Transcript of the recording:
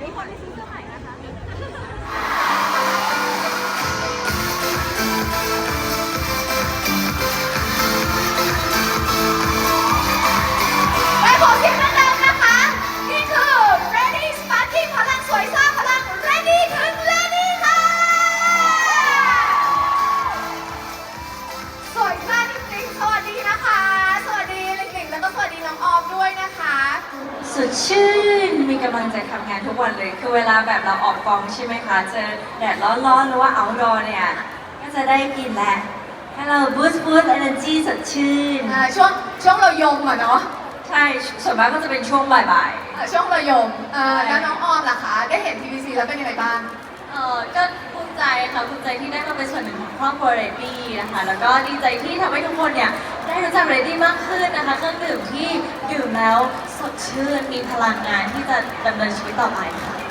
ในขอเสียงดังๆนะคะ นี่คือ Ready Sparky พลังสวยสร้างพลัง Ready ถึง Ready ค่ะ สวยมากจริงสวัสดีนะคะ สวัสดีหลิงๆแล้วก็สวัสดีน้องออมด้วยนะคะ สดชื่น ใจทำงานทุกวันเลย คือเวลาแบบเราออกกองใช่ไหมคะ เจอแดดร้อนๆหรือว่าเอาดอเนี่ย ก็จะได้กินแหละ ให้เราบูสต์บูสต์ energy สดชื่น อ่าช่วงช่วงเรายมอะเนาะใช่ ส่วนมากก็จะเป็นช่วงบ่ายเอ่อช่วงเรายมเอ่อแล้วน้องออมล่ะคะได้เห็น TVC แล้วเป็นยังไงบ้างๆเออก็ภูมิใจค่ะภูมิใจที่ได้มาเป็นส่วนหนึ่งของครอบครัวเรดดี้นะคะ แล้วก็ดีใจที่ทำให้ทุกคนเนี่ย ได้รู้จักเรดดี้มากขึ้นนะคะเครื่องดื่มที่ดื่มแล้วสดชื่นมีพลังงานที่จะดำเนินชีวิตต่อไปค่ะ